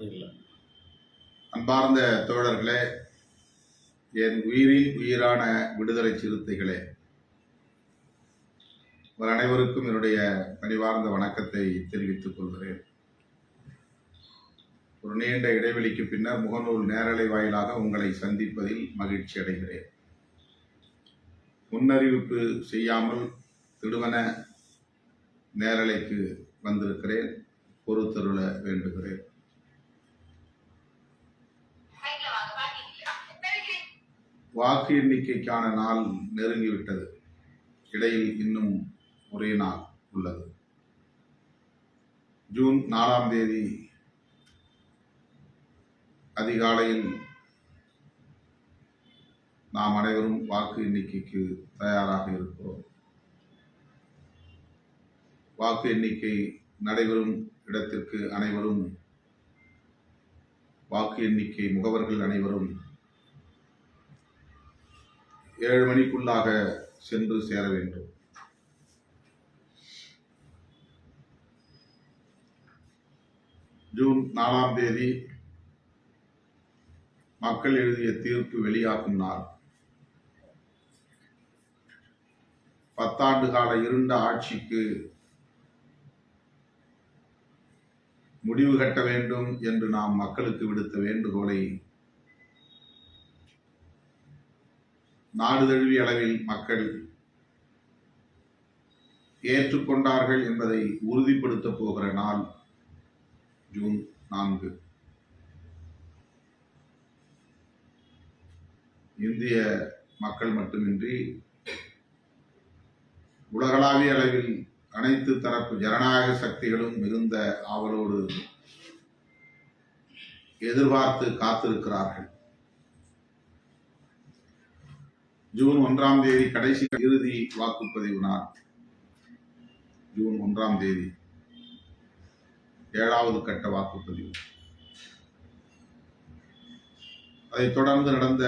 இல்லை. அன்பார்ந்த தோழர்களே என் உயிரில் உயிரான விடுதலை சிறுத்தைகளே உங்கள் அனைவருக்கும் என்னுடைய பணிவார்ந்த வணக்கத்தை தெரிவித்துக் கொள்கிறேன். ஒரு நீண்ட இடைவெளிக்கு பின்னர் முகநூல் நேரலை வாயிலாக உங்களை சந்திப்பதில் மகிழ்ச்சி அடைகிறேன். முன்னறிவிப்பு செய்யாமல் திடுவன நேரலைக்கு வந்திருக்கிறேன். பொறுத்தருள வேண்டுகிறேன். வாக்கு எண்ணிக்கைக்கான நாள் நெருங்கிவிட்டது. இடையில் இன்னும் ஒரே நாள் உள்ளது. ஜூன் நாலாம் தேதி அதிகாலையில் நாம் அனைவரும் வாக்கு எண்ணிக்கைக்கு தயாராக இருக்கிறோம். வாக்கு எண்ணிக்கை நடைபெறும் இடத்திற்கு அனைவரும் வாக்கு எண்ணிக்கை முகவர்கள் அனைவரும் ஏழு மணிக்குள்ளாக சென்று சேர வேண்டும். ஜூன் நாலாம் தேதி மக்கள் எழுதிய தீர்ப்பு வெளியாகும் நாள். பத்தாண்டு கால இருண்ட ஆட்சிக்கு முடிவு கட்ட வேண்டும் என்று நாம் மக்களுக்கு விடுத்த வேண்டுகோளை நாடு தழுவிய அளவில் மக்கள் ஏற்றுக்கொண்டார்கள் என்பதை உறுதிப்படுத்தப் போகிற நாள் ஜூன் நான்கு. இந்திய மக்கள் மட்டுமின்றி உலகளாவிய அளவில் அனைத்து தரப்பு ஜனநாயக சக்திகளும் மிகுந்த ஆவலோடு எதிர்பார்த்து காத்திருக்கிறார்கள். ஜூன் ஒன்றாம் தேதி கடைசி இறுதி வாக்குப்பதிவு நாள் ஜூன் ஒன்றாம் தேதி ஏழாவது கட்ட வாக்குப்பதிவு. அதைத் தொடர்ந்து நடந்த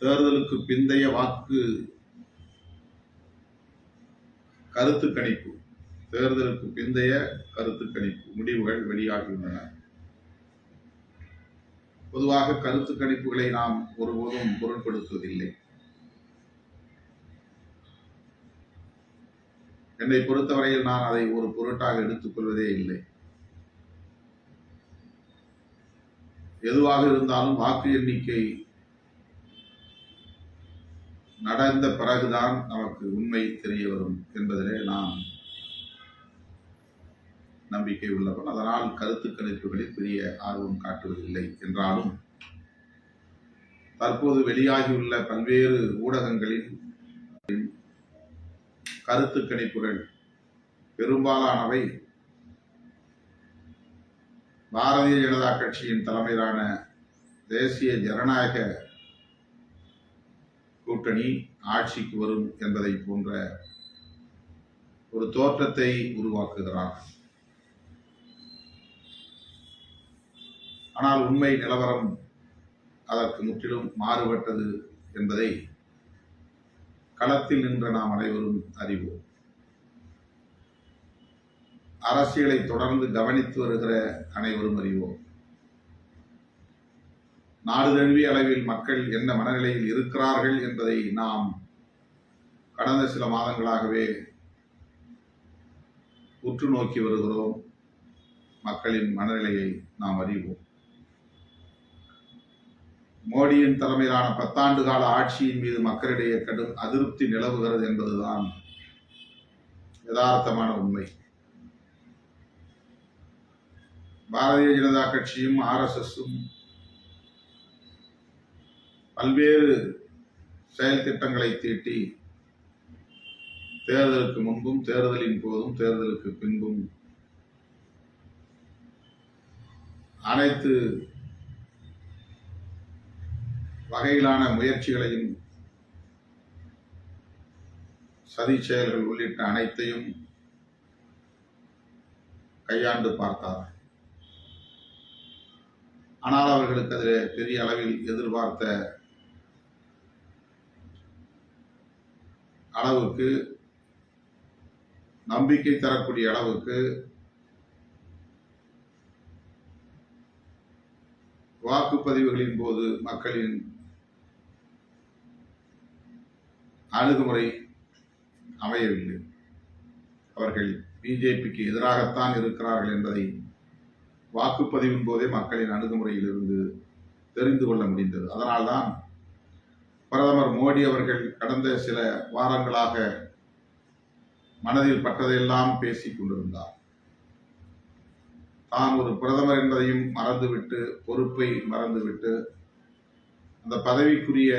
தேர்தலுக்கு பிந்தைய வாக்கு கருத்து கணிப்பு தேர்தலுக்கு பிந்தைய கருத்து கணிப்பு முடிவுகள் வெளியாகியுள்ளன. பொதுவாக கருத்து கணிப்புகளை நாம் ஒருபோதும் பொருட்படுத்துவதில்லை என்னை பொறுத்தவரையில் நான் அதை ஒரு பொருட்டாக எடுத்துக்கொள்வதே இல்லை. எதுவாக இருந்தாலும் வாக்கு எண்ணிக்கை நடந்த பிறகுதான் நமக்கு உண்மை தெரிய வரும் என்பதிலே நான் நம்பிக்கை உள்ளவன். அதனால் கருத்து கணிப்புகளில் பெரிய ஆர்வம் காட்டுவதில்லை என்றாலும் தற்போது வெளியாகியுள்ள பல்வேறு ஊடகங்களின் கருத்து கணிப்புகள் பெரும்பாலானவை பாரதிய ஜனதா கட்சியின் தலைமையிலான தேசிய ஜனநாயக கூட்டணி ஆட்சிக்கு வரும் என்பதை போன்ற ஒரு தோற்றத்தை உருவாக்குகிறார் ஆனால் உண்மை நிலவரம் அதற்கு முற்றிலும் மாறுபட்டது என்பதை களத்தில் நின்ற நாம் அனைவரும் அறிவோம். அரசியலை தொடர்ந்து கவனித்து வருகிற அனைவரும் அறிவோம். நாடு தழுவிய அளவில் மக்கள் என்ன மனநிலையில் இருக்கிறார்கள் என்பதை நாம் கடந்த சில மாதங்களாகவே உற்று நோக்கி வருகிறோம். மக்களின் மனநிலையை நாம் அறிவோம். மோடியின் தலைமையிலான பத்தாண்டு கால ஆட்சியின் மீது மக்களிடையே கடும் அதிருப்தி நிலவுகிறது என்பதுதான் யதார்த்தமான உண்மை. பாரதிய ஜனதா கட்சியும் ஆர்எஸ்எஸும் பல்வேறு செயல் திட்டங்களை தீட்டி தேர்தலுக்கு முன்பும் தேர்தலின் போதும் தேர்தலுக்கு பின்பும் அனைத்து வகையிலான முயற்சிகளையும் சதி செயல்கள் உள்ளிட்ட அனைத்தையும் கையாண்டு பார்த்தார். ஆனால் அவர்களுக்கு அதில் பெரிய அளவில் எதிர்பார்த்த அளவுக்கு நம்பிக்கை தரக்கூடிய அளவுக்கு வாக்குப்பதிவுகளின் போது மக்களின் அணுகுமுறை அமையவில்லை. அவர்கள் பிஜேபிக்கு எதிராகத்தான் இருக்கிறார்கள் என்பதை வாக்குப்பதிவின் போதே மக்களின் அணுகுமுறையிலிருந்து தெரிந்து கொள்ள முடிந்தது. அதனால்தான் பிரதமர் மோடி அவர்கள் கடந்த சில வாரங்களாக மனதில் பட்டதையெல்லாம் பேசிக் கொண்டிருந்தார். தான் ஒரு பிரதமர் என்பதையும் மறந்துவிட்டு பொறுப்பை மறந்துவிட்டு அந்த பதவிக்குரிய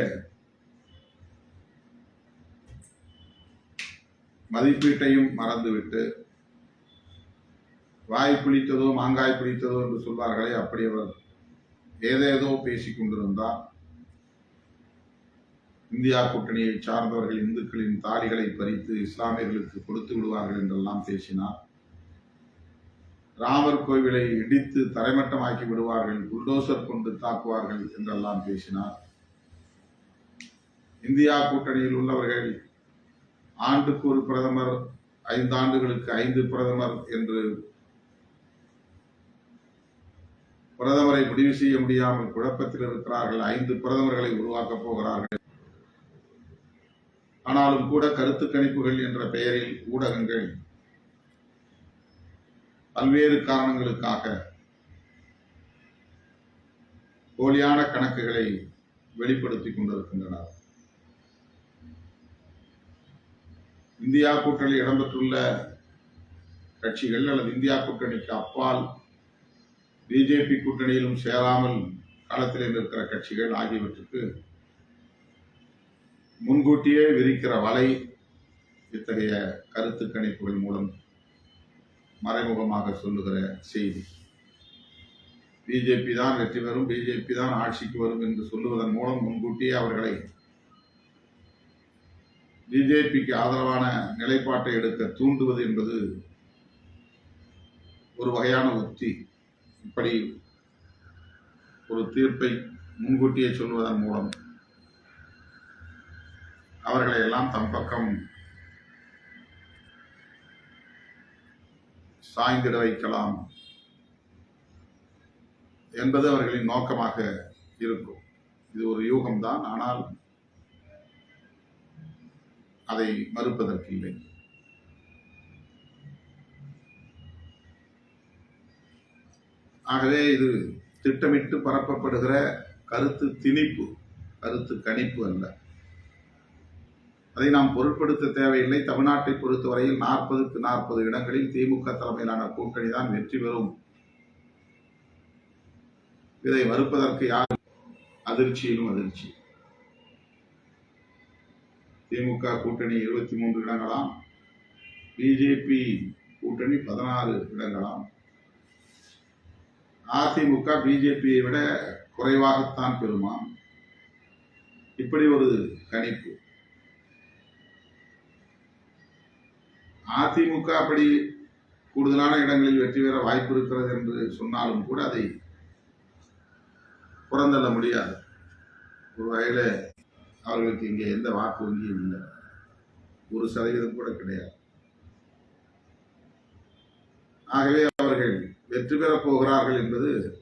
மதிப்பீட்டையும் மறந்துவிட்டு வாய் பிடித்ததோ மாங்காய் பிடித்ததோ என்று சொல்வார்களே அப்படி அவர் ஏதேதோ பேசிக் கொண்டிருந்தார். இந்தியா கூட்டணியை சார்ந்தவர்கள் இந்துக்களின் தாடிகளை பறித்து இஸ்லாமியர்களுக்கு கொடுத்து விடுவார்கள் என்றெல்லாம் பேசினார். ராமர் கோவிலை இடித்து தரைமட்டமாக்கி விடுவார்கள் புல்டோசர் கொண்டு தாக்குவார்கள் என்றெல்லாம் பேசினார். இந்தியா கூட்டணியில் உள்ளவர்கள் ஆண்டுக்கு ஒரு பிரதமர் ஐந்து ஆண்டுகளுக்கு ஐந்து பிரதமர் என்று பிரதமரை முடிவு செய்ய முடியாமல் குழப்பத்தில் இருக்கிறார்கள். ஐந்து பிரதமர்களை உருவாக்கப் போகிறார்கள். ஆனாலும் கூட கருத்து கணிப்புகள் என்ற பெயரில் ஊடகங்கள் பல்வேறு காரணங்களுக்காக போலியான கணக்குகளை வெளிப்படுத்திக் கொண்டிருக்கின்றனர் இந்தியா கூட்டணி இடம்பெற்றுள்ள கட்சிகள் அல்லது இந்தியா கூட்டணிக்கு அப்பால் பிஜேபி கூட்டணியிலும் சேராமல் களத்தில் நிற்கிற கட்சிகள் ஆகியவற்றுக்கு முன்கூட்டியே விரிக்கிற வலை இத்தகைய கருத்து கணிப்புகள் மூலம் மறைமுகமாக சொல்லுகிற செய்தி. பிஜேபி தான் வெற்றி பெறும் பிஜேபி தான் ஆட்சிக்கு வரும் என்று சொல்லுவதன் மூலம் முன்கூட்டியே அவர்களை பிஜேபிக்கு ஆதரவான நிலைப்பாட்டை எடுக்க தூண்டுவது என்பது ஒரு வகையான உத்தி. இப்படி ஒரு தீர்ப்பை முன்கூட்டியே சொல்வதன் மூலம் அவர்களை எல்லாம் தம் பக்கம் சாய்ந்திட வைக்கலாம் என்பது அவர்களின் நோக்கமாக இருக்கும். இது ஒரு யூகம்தான். ஆனால் அதை மறுப்பதற்கில்லை ஆகவே இது திட்டமிட்டு பரப்பப்படுகிற கருத்து திணிப்பு கருத்து கணிப்பு அல்ல. அதை நாம் பொருட்படுத்த தேவையில்லை. தமிழ்நாட்டை பொறுத்தவரையில் நாற்பதுக்கு நாற்பது இடங்களில் திமுக தலைமையிலான கூட்டணி தான் வெற்றி பெறும். இதை மறுப்பதற்கு யார் அதிர்ச்சியிலும் அதிர்ச்சி. திமுக கூட்டணி இருபத்தி மூன்று இடங்களாம். பிஜேபி கூட்டணி பதினாறு இடங்களாம். அதிமுக பிஜேபியை விட குறைவாகத்தான் பெறுமாம். இப்படி ஒரு கணிப்பு. அதிமுக அப்படி கூடுதலான இடங்களில் வெற்றி பெற வாய்ப்பு இருக்கிறது என்று சொன்னாலும் கூட அதை புறந்தள்ள முடியாது. ஒரு வகையில் அவர்களுக்கு இங்கே எந்த வாக்கு வங்கியும் இல்லை. ஒரு சதவீதம் கூட கிடையாது. ஆகவே அவர்கள் வெற்றி பெறப் போகிறார்கள் என்பது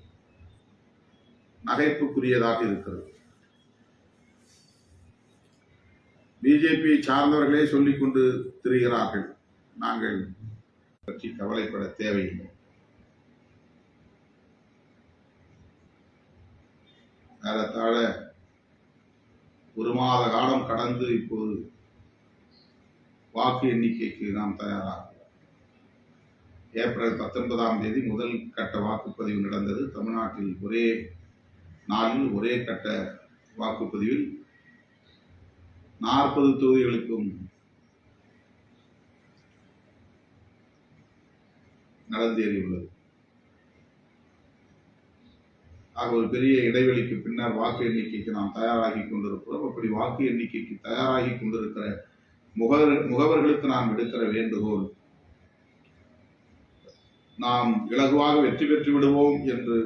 நகைப்புக்குரியதாக இருக்கிறது. பிஜேபி சார்ந்தவர்களே சொல்லிக் கொண்டு திரிகிறார்கள். நாங்கள் பற்றி கவலைப்பட தேவையில்லை. ஏறத்தாழ ஒரு மாத காலம் கடந்து இப்போது வாக்கு எண்ணிக்கைக்கு நாம் தயாராகிறோம் ஏப்ரல் பத்தொன்பதாம் தேதி முதல் கட்ட வாக்குப்பதிவு நடந்தது. தமிழ்நாட்டில் ஒரே நாளில் ஒரே கட்ட வாக்குப்பதிவில் நாற்பது தொகுதிகளுக்கும் நடந்தேறியுள்ளது. ஆக ஒரு பெரிய இடைவெளிக்கு பின்னர் வாக்கு எண்ணிக்கைக்கு நாம் தயாராகி கொண்டிருக்கிறோம். அப்படி வாக்கு எண்ணிக்கைக்கு தயாராகி கொண்டிருக்கிற முகவர் முகவர்களுக்கு நாம் எடுக்கிற வேண்டுகோள் நாம் இலகுவாக வெற்றி பெற்று விடுவோம் என்று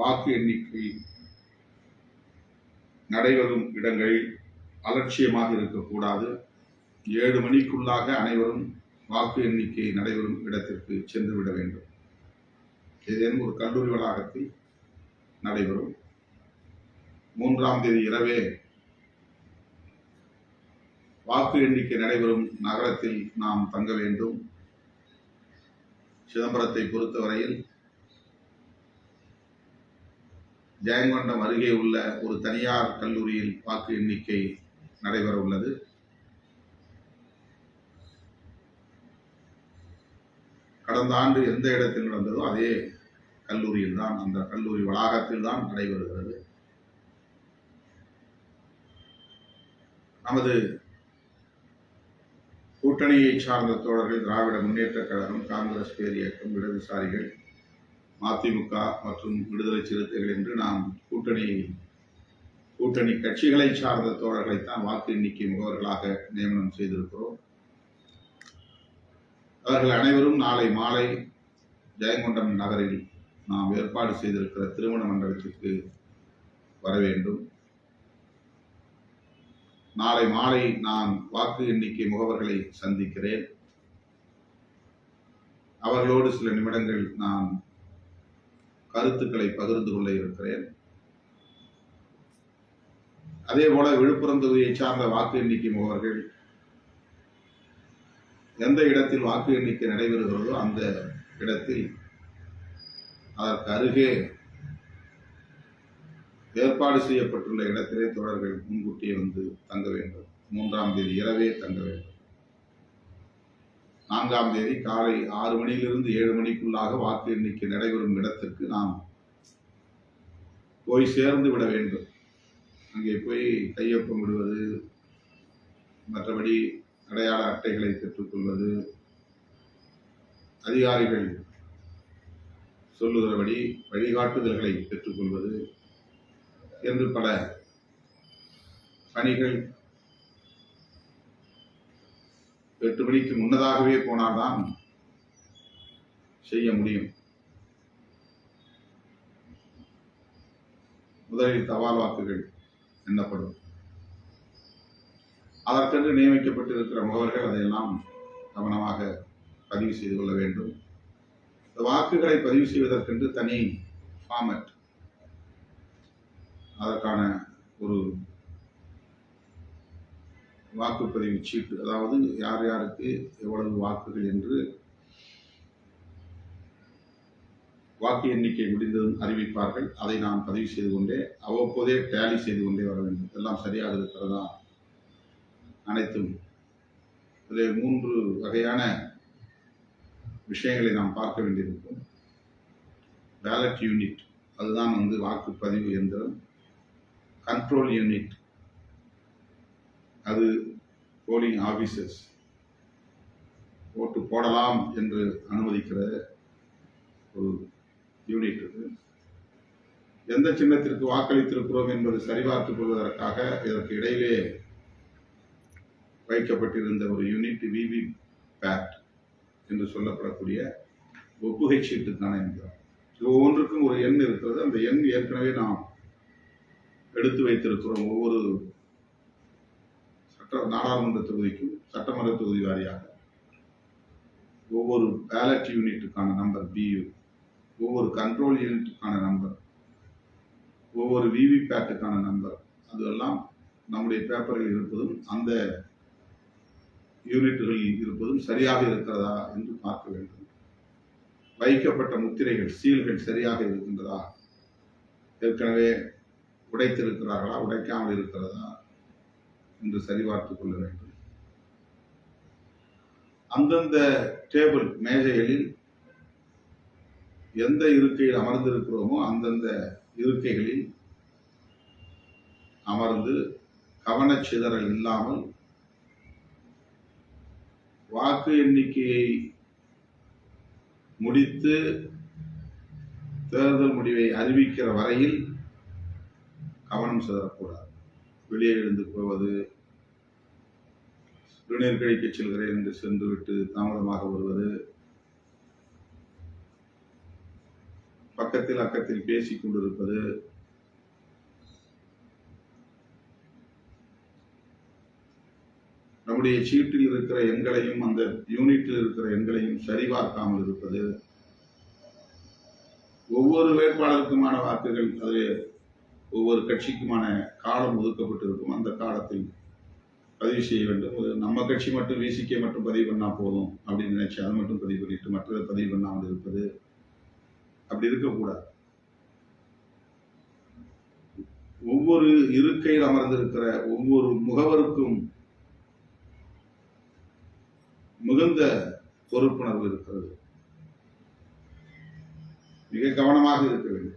வாக்கு எண்ணிக்கை நடைபெறும் இடங்களில் அலட்சியமாக இருக்கக்கூடாது. ஏழு மணிக்குள்ளாக அனைவரும் வாக்கு எண்ணிக்கை நடைபெறும் இடத்திற்கு சென்று விட வேண்டும். ஏதேனும் ஒரு கல்லூரி வளாகத்தில் நடைபெறும். மூன்றாம் தேதி இரவே வாக்கு எண்ணிக்கை நடைபெறும் நகரத்தில் நாம் தங்க வேண்டும். சிதம்பரத்தை பொறுத்தவரையில் ஜெயங்கொண்டம் அருகே உள்ள ஒரு தனியார் கல்லூரியில் வாக்கு எண்ணிக்கை நடைபெற உள்ளது. கடந்த ஆண்டு எந்த இடத்தில் நடந்ததோ அதே கல்லூரியில் தான் அந்த கல்லூரி வளாகத்தில் தான் நடைபெறுகிறது நமது கூட்டணியை சார்ந்த தோழர்கள் திராவிட முன்னேற்றக் கழகம் காங்கிரஸ் பேர் இயக்கம் இடதுசாரிகள் மதிமுக மற்றும் விடுதலை சிறுத்தைகள் என்று நாம் கூட்டணி கூட்டணி கட்சிகளை சார்ந்த தோழர்களைத்தான் வாக்கு எண்ணிக்கை முகவர்களாக நியமனம் செய்திருக்கிறோம். அவர்கள் அனைவரும் நாளை மாலை ஜெயங்கொண்டம் நகரில் நாம் ஏற்பாடு செய்திருக்கிற திருமண மண்டபத்திற்கு வர வேண்டும். நாளை மாலை நான் வாக்கு எண்ணிக்கை முகவர்களை சந்திக்கிறேன். அவர்களோடு சில நிமிடங்கள் நான் கருத்துக்களை பகிர்ந்து கொள்ள இருக்கிறேன். அதே போல விழுப்புரம் தொகுதியை சார்ந்த வாக்கு எண்ணிக்கை முகவர்கள் எந்த இடத்தில் வாக்கு எண்ணிக்கை நடைபெறுகிறதோ அந்த இடத்தில் அதற்கு அருகே ஏற்பாடு செய்யப்பட்டுள்ள இடத்திலே தொடர்கள் முன்கூட்டியே வந்து தங்க வேண்டும். மூன்றாம் தேதி இரவே தங்க வேண்டும். நான்காம் தேதி காலை ஆறு மணியிலிருந்து ஏழு மணிக்குள்ளாக வாக்கு எண்ணிக்கை நடைபெறும் இடத்திற்கு நாம் போய் சேர்ந்து விட வேண்டும். அங்கே போய் கையொப்பம் விடுவது மற்றபடி அடையாள அட்டைகளை பெற்றுக்கொள்வது அதிகாரிகள் சொல்லுகிறபடி வழிகாட்டுதல்களை பெற்றுக்கொள்வது என்று பல பணிகள் எட்டு மணிக்கு முன்னதாகவே போனால்தான் செய்ய முடியும். முதலில் தபால் வாக்குகள் எண்ணப்படும். அதற்கென்று நியமிக்கப்பட்டிருக்கிற முகவர்கள் அதையெல்லாம் கவனமாக பதிவு செய்து கொள்ள வேண்டும். இந்த வாக்குகளை பதிவு செய்வதற்கென்று தனி ஃபார்மட் அதற்கான ஒரு வாக்குப்பதிவு சீட்டு அதாவது யார் யாருக்கு எவ்வளவு வாக்குகள் என்று வாக்கு எண்ணிக்கை முடிந்ததும் அறிவிப்பார்கள். அதை நான் பதிவு செய்து கொண்டே அவ்வப்போதே டேலி செய்து கொண்டே வர வேண்டும். எல்லாம் சரியாக இருக்கிறதா அனைத்தும். இதில் மூன்று வகையான விஷயங்களை நாம் பார்க்க வேண்டியிருக்கும். பேலட் யூனிட் அதுதான் வந்து வாக்குப்பதிவு எந்திரம். கண்ட்ரோல் யூனிட் அது போலிங் ஆஃபீஸர்ஸ் ஓட்டு போடலாம் என்று அனுமதிக்கிற ஒரு யூனிட் இது. எந்த சின்னத்திற்கு வாக்களித்திருக்கிறோம் என்பது சரிபார்த்துக் கொள்வதற்காக இதற்கு இடையிலே வைக்கப்பட்டிருந்த ஒரு யூனிட் விவி பேட் என்று சொல்லப்படக்கூடிய ஒப்புகை சீட்டுக்கான தானே என்கிறோம் ஒவ்வொன்றுக்கும் ஒரு எண் இருக்கிறது. அந்த எண் ஏற்கனவே நாம் எடுத்து வைத்திருக்கிறோம் ஒவ்வொரு சட்ட நாடாளுமன்ற தொகுதிக்கும் சட்டமன்ற தொகுதி வாரியாக. ஒவ்வொரு பேலட் யூனிட்டுக்கான நம்பர் பியு ஒவ்வொரு கண்ட்ரோல் யூனிட்டுக்கான நம்பர் ஒவ்வொரு விவிபேட்டுக்கான நம்பர் அதெல்லாம் நம்முடைய பேப்பரில் இருப்பதும் அந்த யூனிட்டுகளில் இருப்பதும் சரியாக இருக்கிறதா என்று பார்க்க வேண்டும். வைக்கப்பட்ட முத்திரைகள் சீல்கள் சரியாக இருக்கின்றதா? ஏற்கனவே உடைத்திருக்கிறார்களா? உடைக்காமல் இருக்கிறதா? என்று சரிபார்த்துக் கொள்ள வேண்டும். அந்தந்த டேபிள் மேஜைகளில் எந்த இருக்கையில் அமர்ந்திருக்கிறோமோ அந்தந்த இருக்கைகளில் அமர்ந்து கவனச்சிதறல் இல்லாமல் வாக்கு எண்ணிக்கையை முடித்து தேர்தல் முடிவை அறிவிக்கிற வரையில் கவனம் செல்லக்கூடாது வெளியே எழுந்து போவது சிறுநீர் கழிக்க செல்கிறேன் என்று சென்றுவிட்டு தாமதமாக வருவது பக்கத்தில் அக்கத்தில் பேசிக் கொண்டிருப்பது நம்முடைய சீட்டில் இருக்கிற எண்களையும் அந்த யூனிட்டில் இருக்கிற எண்களையும் சரிபார்க்காமல் இருப்பது ஒவ்வொரு வேட்பாளருக்குமான வாக்குகள் அது ஒவ்வொரு கட்சிக்குமான காலம் ஒதுக்கப்பட்டிருக்கும். அந்த காலத்தில் பதிவு செய்ய வேண்டும். ஒரு நம்ம கட்சி மட்டும் விசிகே மட்டும் பதிவு பண்ணால் போதும் அப்படின்னு நினைச்சு அதை மட்டும் பதிவு பண்ணிட்டு மற்றதை பதிவு பண்ணாமல் இருப்பது அப்படி இருக்கக்கூடாது. ஒவ்வொரு இருக்கையில் அமர்ந்திருக்கிற ஒவ்வொரு முகவருக்கும் மிகுந்த பொறுப்புணர்வு இருக்கிறது. மிக கவனமாக இருக்க வேண்டும்.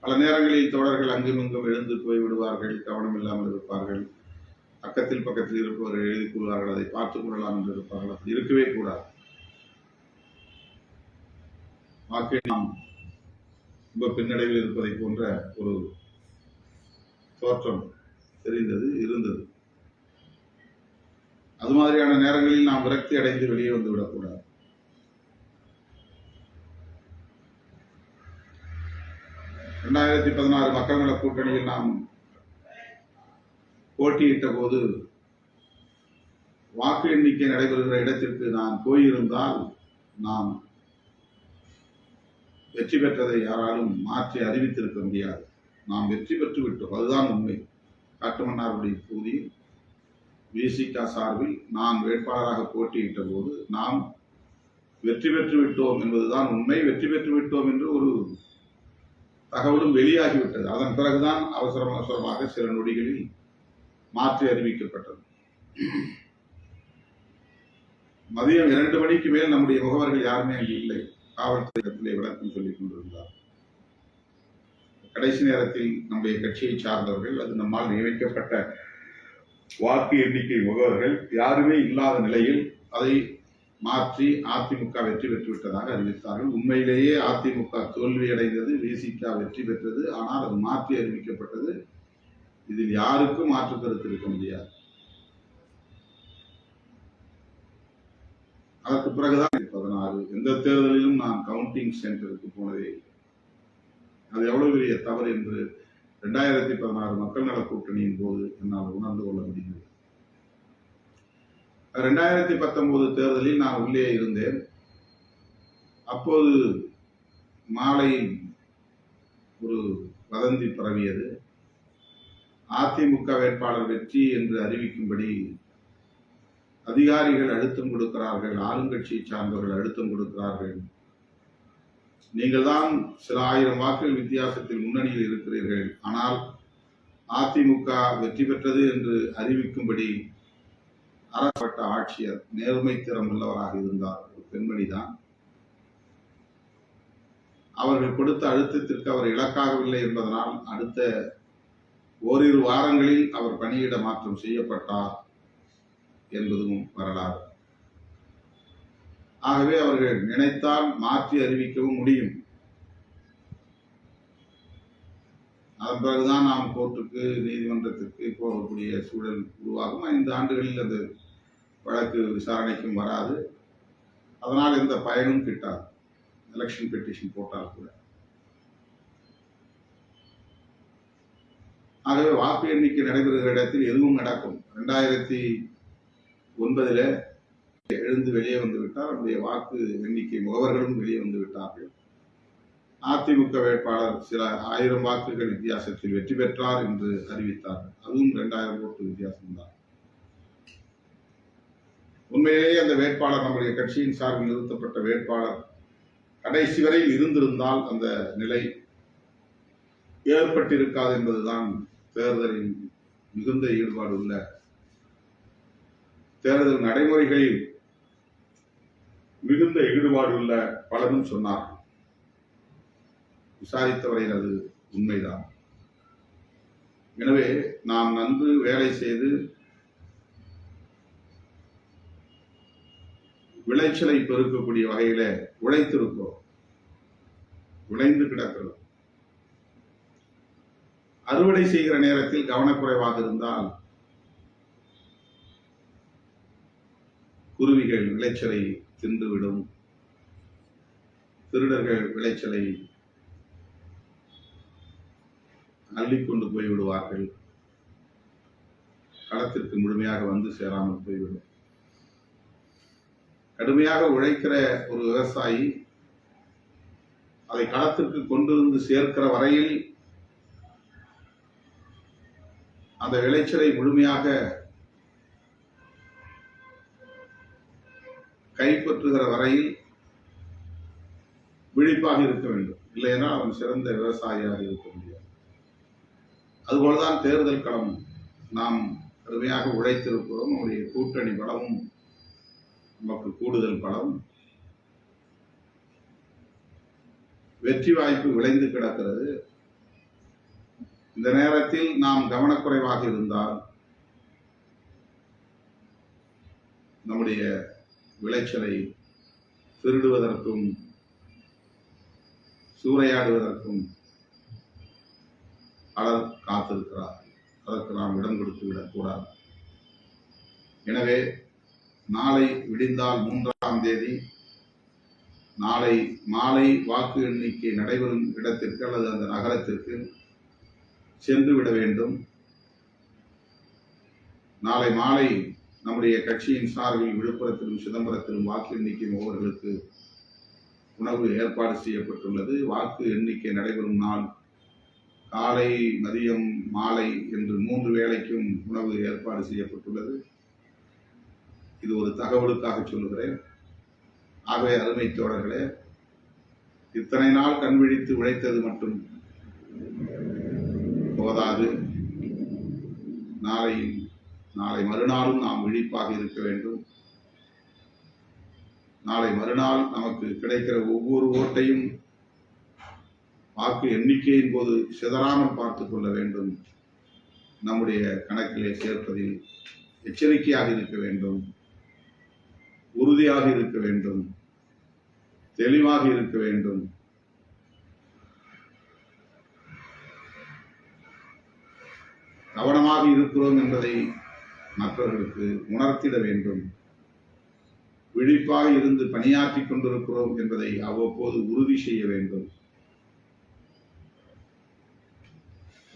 பல நேரங்களில் தோழர்கள் அங்கும் இங்கும் எழுந்து போய் விடுவார்கள் கவனம் இல்லாமல் இருப்பார்கள். பக்கத்தில் பக்கத்தில் இருப்பவர்கள் எழுதி கொள்வார்கள் அதை பார்த்துக் கொள்ளலாம் என்று இருப்பார்கள். அப்படி இருக்கவே கூடாது. வாக்கை நாம் ரொம்ப பின்னடைவில் இருப்பதை போன்ற ஒரு தோற்றம் தெரிந்தது இருந்தது. அது மாதிரியான நேரங்களில் நாம் விரக்தி அடைந்து வெளியே வந்து விடக்கூடாது. இரண்டாயிரத்தி பதினாறு மக்கள் நல கூட்டணியில் நாம் போட்டியிட்ட போது வாக்கு எண்ணிக்கை நடைபெறுகிற இடத்திற்கு நான் போயிருந்தால் நாம் வெற்றி பெற்றதை யாராலும் மாற்றி அறிவித்திருக்க முடியாது. நாம் வெற்றி பெற்று விட்டோம் அதுதான் உண்மை. காட்டுமன்னாருடைய தொகுதியில் விசிகா சார்பில் நான் வேட்பாளராக போட்டியிட்ட போது நாம் வெற்றி பெற்று விட்டோம் என்பதுதான் உண்மை. வெற்றி பெற்று விட்டோம் என்று ஒரு தகவலும் வெளியாகிவிட்டது. அதன் பிறகுதான் அவசரம் அவசரமாக சில நொடிகளில் மாற்றி அறிவிக்கப்பட்டது. மதியம் இரண்டு மணிக்கு மேல் நம்முடைய முகவர்கள் யாருமே அங்கு இல்லை. காவல்துறையிடத்திலே விளக்கம் சொல்லிக் கொண்டிருந்தார் கடைசி நேரத்தில் நம்முடைய கட்சியை சார்ந்தவர்கள் அது நம்மால் நியமிக்கப்பட்ட வாக்கு எண்ணிக்கை முகவர்கள் யாருமே இல்லாத நிலையில் அதை மாற்றி அதிமுக வெற்றி பெற்றுவிட்டதாக அறிவித்தார்கள். உண்மையிலேயே அதிமுக தோல்வி அடைந்தது விசிக வெற்றி பெற்றது. ஆனால் அது மாற்றி அறிவிக்கப்பட்டது. இதில் யாருக்கும் மாற்று கருத்து இருக்க முடியாது. அதற்கு பிறகுதான் பதினாறு எந்த தேர்தலிலும் நான் கவுண்டிங் சென்டருக்கு போனதே இல்லை. அது எவ்வளவு பெரிய தவறு என்று ரெண்டாயிரத்தி பதினாறு மக்கள் நல கூட்டணியின் போது என்னால் உணர்ந்து கொள்ள முடிந்தது. ரெண்டாயிரத்தி பத்தொன்பது தேர்தலில் நான் உள்ளே இருந்தேன். அப்போது மாலை ஒரு வதந்தி பரவியது. அதிமுக வேட்பாளர் வெற்றி என்று அறிவிக்கும்படி அதிகாரிகள் அழுத்தம் கொடுக்கிறார்கள் ஆளுங்கட்சியை சார்ந்தவர்கள் அழுத்தம் கொடுக்கிறார்கள். நீங்கள் தான் சில ஆயிரம் வாக்குகள் வித்தியாசத்தில் முன்னணியில் இருக்கிறீர்கள். ஆனால் அதிமுக வெற்றி பெற்றது என்று அறிவிக்கும்படி அறப்பட்ட ஆட்சியர் நேர்மை திறம் உள்ளவராக இருந்தார். ஒரு பெண்மணி தான் அவர்கள் கொடுத்த அழுத்தத்திற்கு அவர் இலக்காகவில்லை என்பதனால் அடுத்த ஓரிரு வாரங்களில் அவர் பணியிட மாற்றம் செய்யப்பட்டார் என்பதும் வரலாறு. ஆகவே அவர்கள் நினைத்தால் மாற்றி அறிவிக்கவும் முடியும். அதன் பிறகுதான் நாம் கோர்ட்டுக்கு நீதிமன்றத்திற்கு போகக்கூடிய சூழல் உருவாகும். ஐந்து ஆண்டுகளில் அந்த வழக்கு விசாரணைக்கும் வராது. அதனால் எந்த பயனும் கிட்டாது. எலெக்ஷன் பெட்டிஷன் போட்டால் கூட. ஆகவே வாக்கு எண்ணிக்கை நடைபெறுகிற இடத்தில் எதுவும் நடக்கும். ரெண்டாயிரத்தி ஒன்பதில் எழுந்து வெளியே வந்து விட்டார். அவருடைய வாக்கு எண்ணிக்கை முகவர்களும் வெளியே வந்து விட்டார்கள். அதிமுக வேட்பாளர் சில ஆயிரம் வாக்குகள் வித்தியாசத்தில் வெற்றி பெற்றார் என்று அறிவித்தார் அதுவும் இரண்டாயிரம் ஓட்டு வித்தியாசம்தான். உண்மையிலேயே அந்த வேட்பாளர் நம்முடைய கட்சியின் சார்பில் நிறுத்தப்பட்ட வேட்பாளர் கடைசி வரையில் இருந்திருந்தால் அந்த நிலை ஏற்பட்டிருக்காது என்பதுதான் தேர்தலின் மிகுந்த ஈடுபாடு உள்ள தேர்தல் நடைமுறைகளில் மிகுந்த ஈடுபாடு உள்ள பலரும் சொன்னார். விசாரித்தவரையில் அது உண்மைதான். எனவே நாம் நன்கு வேலை செய்து விளைச்சலை பெருக்கக்கூடிய வகையில உழைத்திருக்கிறோம். விளைந்து கிடக்கிறோம். அறுவடை செய்கிற நேரத்தில் கவனக்குறைவாக இருந்தால் குருவிகள் விளைச்சலை தின்றுவிடும். திருடர்கள் விளைச்சலை அள்ளிக்கொண்டு போய் விடுவார்கள் களத்திற்கு முழுமையாக வந்து சேராமல் போய்விடும். கடுமையாக உழைக்கிற ஒரு விவசாயி அதை களத்திற்கு கொண்டு வந்து சேர்க்கிற வரையில் அந்த விளைச்சலை முழுமையாக கைப்பற்றுகிற வரையில் விழிப்பாக இருக்க வேண்டும். இல்லையென்றால் அவன் சிறந்த விவசாயியாக இருக்க முடியாது. அதுபோலதான் தேர்தல் களம் நாம் அருமையாக உழைத்திருக்கிறோம். நம்முடைய கூட்டணி பலமும் நமக்கு கூடுதல் பலம். வெற்றி வாய்ப்பு விளைந்து கிடக்கிறது. இந்த நேரத்தில் நாம் கவனக்குறைவாக இருந்தால் நம்முடைய விளைச்சலை திருடுவதற்கும் சூறையாடுவதற்கும் பலர் காத்திருக்கிறார். அதற்கு நாம் இடம் கொடுத்து விடக்கூடாது எனவே நாளை விடிந்தால் மூன்றாம் தேதி நாளை மாலை வாக்கு எண்ணிக்கை நடைபெறும் இடத்திற்கு அல்லது அந்த நகரத்திற்கு சென்று விட வேண்டும். நாளை மாலை நம்முடைய கட்சியின் சார்பில் விழுப்புரத்திலும் சிதம்பரத்திலும் வாக்கு எண்ணிக்கை முகவர்களுக்கு உணவு ஏற்பாடு செய்யப்பட்டுள்ளது. வாக்கு எண்ணிக்கை நடைபெறும் நாள் காலை மதியம் மாலை என்று மூன்று வேளைக்கும் உணவு ஏற்பாடு செய்யப்பட்டுள்ளது. இது ஒரு தகவலுக்காக சொல்லுகிறேன். ஆகவே அருமை தோழர்களே இத்தனை நாள் கண்விழித்து உழைத்தது மட்டும் போதாது. நாளை நாளை மறுநாளும் நாம் விழிப்பாக இருக்க வேண்டும். நாளை மறுநாள் நமக்கு கிடைக்கிற ஒவ்வொரு ஓட்டையும் வாக்கு எண்ணிக்கையின் போது சிதறாமல் பார்த்துக் கொள்ள வேண்டும். நம்முடைய கணக்கிலே சேர்ப்பதில் எச்சரிக்கையாக இருக்க வேண்டும். உறுதியாக இருக்க வேண்டும். தெளிவாக இருக்க வேண்டும். கவனமாக இருக்கிறோம் என்பதை மற்றவர்களுக்கு உணர்த்திட வேண்டும். விழிப்பாக இருந்து பணியாற்றி கொண்டிருக்கிறோம் என்பதை அவ்வப்போது உறுதி செய்ய வேண்டும்.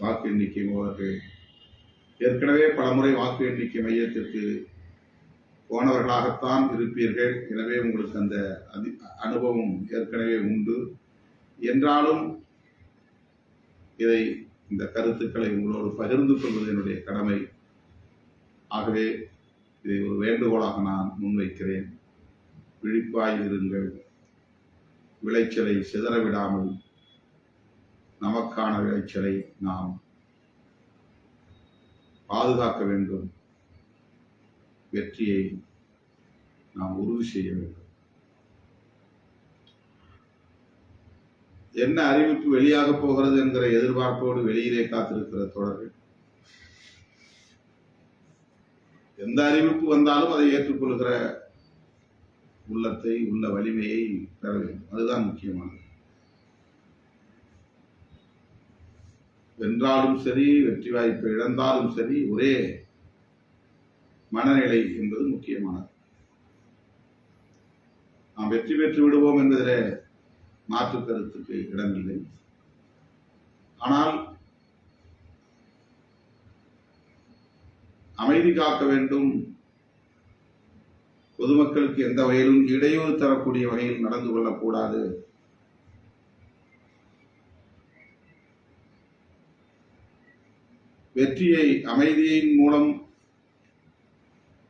வாக்கு எண்ணிக்கை மூலர்கள் ஏற்கனவே பலமுறை வாக்கு எண்ணிக்கை மையத்திற்கு போனவர்களாகத்தான் இருப்பீர்கள். எனவே உங்களுக்கு அந்த அதி அனுபவம் ஏற்கனவே உண்டு. என்றாலும் இதை இந்த கருத்துக்களை உங்களோடு பகிர்ந்து கொள்வது என்னுடைய கடமை. ஆகவே இதை ஒரு வேண்டுகோளாக நான் முன்வைக்கிறேன். விழிப்பாயிருங்கள் விளைச்சலை சிதறவிடாமல் நமக்கான விளைச்சலை நாம் பாதுகாக்க வேண்டும். வெற்றியை நாம் உறுதி செய்ய வேண்டும். என்ன அறிவிப்பு வெளியாக போகிறது என்கிற எதிர்பார்ப்போடு வெளியிலே காத்திருக்கிற தொடர்கள் எந்த அறிவிப்பு வந்தாலும் அதை ஏற்றுக்கொள்கிற உள்ளத்தை உள்ள வலிமையை பெற வேண்டும். அதுதான் முக்கியமானது. வென்றாலும் சரி வெற்றி வாய்ப்பை இழந்தாலும் சரி ஒரே மனநிலை என்பது முக்கியமானது. நாம் வெற்றி பெற்று விடுவோம் என்பதிலே மாற்று கருத்துக்கு இடமில்லை. ஆனால் அமைதி காக்க வேண்டும். பொதுமக்களுக்கு எந்த வகையிலும் இடையூறு தரக்கூடிய வகையில் நடந்து கொள்ளக்கூடாது. வெற்றியை அமைதியின் மூலம்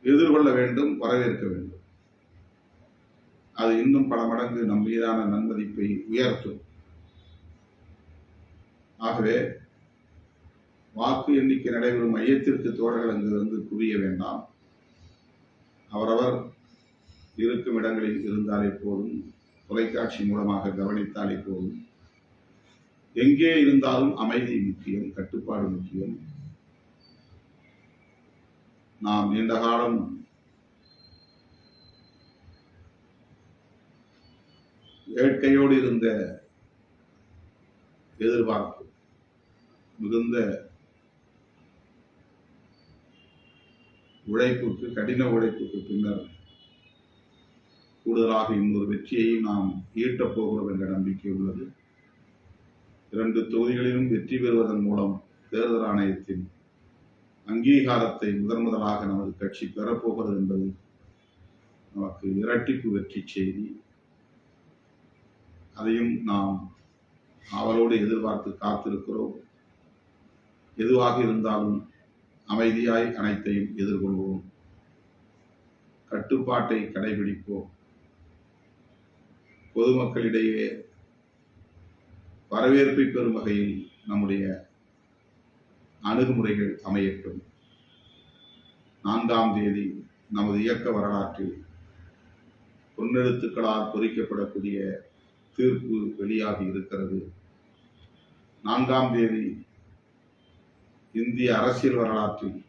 எதிர்கொள்ள வேண்டும் வரவேற்க வேண்டும். அது இன்னும் பல மடங்கு நம் மீதான நன்மதிப்பை உயர்த்தும். ஆகவே வாக்கு எண்ணிக்கை நடைபெறும் மையத்திற்கு தோழர்கள் அங்கு வந்து குவிய வேண்டாம். அவரவர் இருக்கும் இடங்களில் இருந்தாலே போதும். தொலைக்காட்சி மூலமாக கவனித்தாலே போதும். எங்கே இருந்தாலும் அமைதி முக்கியம் கட்டுப்பாடு முக்கியம். நாம் நீண்ட காலம் வேட்கையோடு இருந்த எதிர்பார்ப்பு மிகுந்த உழைப்புக்கு கடின உழைப்புக்கு பின்னர் கூடுதலாக இன்னொரு வெற்றியையும் நாம் ஈட்டப் போகிறோம் என்ற நம்பிக்கை உள்ளது. இரண்டு தொகுதிகளிலும் வெற்றி பெறுவதன் மூலம் தேர்தல் ஆணையத்தின் அங்கீகாரத்தை முதன் முதலாக நமது கட்சி பெறப்போகிறது என்பது நமக்கு இரட்டிப்பு வெற்றி செய்தி. அதையும் நாம் ஆவலோடு எதிர்பார்த்து காத்திருக்கிறோம். எதுவாக இருந்தாலும் அமைதியாய் அனைத்தையும் எதிர்கொள்வோம். கட்டுப்பாட்டை கடைபிடிப்போம். பொதுமக்களிடையே வரவேற்பை பெறும் வகையில் நம்முடைய அணுகுமுறைகள் அமையட்டும். நான்காம் தேதி நமது இயக்க வரலாற்றில் பொன்னெழுத்துக்களால் பொறிக்கப்படக்கூடிய தீர்ப்பு வெளியாகி இருக்கிறது. நான்காம் தேதி இந்திய அரசியல் வரலாற்றில்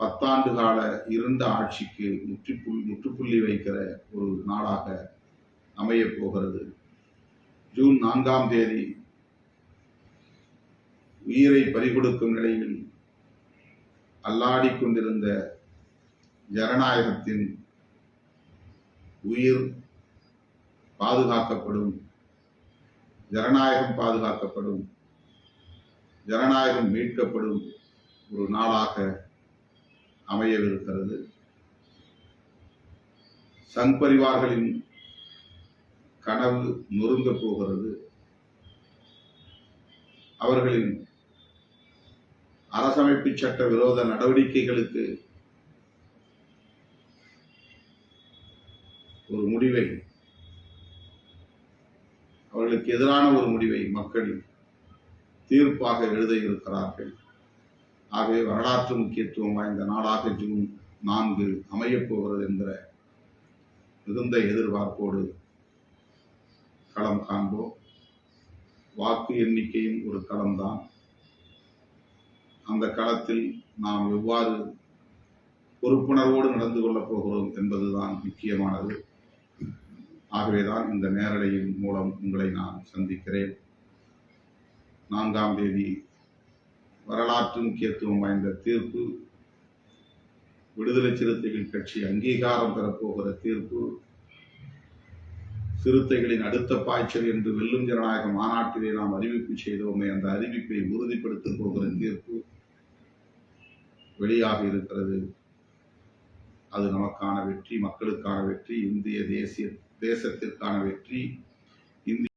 பத்தாண்டு கால இருண்ட ஆட்சிக்கு முற்றுப்புள்ளி முற்றுப்புள்ளி வைக்கிற ஒரு நாளாக அமையப் போகிறது. ஜூன் நான்காம் தேதி உயிரை பறிகொடுக்கும் நிலையில் அல்லாடி கொண்டிருந்த ஜனநாயகத்தின் உயிர் பாதுகாக்கப்படும் ஜனநாயகம் பாதுகாக்கப்படும் ஜனநாயகம் மீட்கப்படும் ஒரு நாளாக அமையவிருக்கிறது. சங் பரிவார்களின் கனவு நொறுங்க போகிறது. அவர்களின் அரசமைப்பு சட்ட விரோத நடவடிக்கைகளுக்கு ஒரு முடிவை அவர்களுக்கு எதிரான ஒரு முடிவை மக்கள் தீர்ப்பாக எழுத இருக்கிறார்கள். ஆகவே வரலாற்று முக்கியத்துவம் வாய்ந்த நாளாக ஜூன் நான்கு அமையப் போகிறது என்கிற மிகுந்த எதிர்பார்ப்போடு களம் காண்போம். வாக்கு எண்ணிக்கையும் ஒரு களம்தான். அந்த களத்தில் நாம் எவ்வாறு பொறுப்புணர்வோடு நடந்து கொள்ளப் போகிறோம் என்பதுதான் முக்கியமானது. ஆகவேதான் இந்த நேரலையின் மூலம் உங்களை நான் சந்திக்கிறேன். நான்காம் தேதி வரலாற்று முக்கியத்துவம் வாய்ந்த தீர்ப்பு விடுதலை சிறுத்தைகள் கட்சி அங்கீகாரம் பெறப்போகிற தீர்ப்பு சிறுத்தைகளின் அடுத்த பாய்ச்சல் என்று வெல்லும் ஜனநாயக மாநாட்டிலே நாம் அறிவிப்பு செய்தோமே அந்த அறிவிப்பை உறுதிப்படுத்தப் போகிற தீர்ப்பு வெளியாக இருக்கிறது. அது நமக்கான வெற்றி மக்களுக்கான வெற்றி இந்திய தேசிய தேசத்திற்கான வெற்றி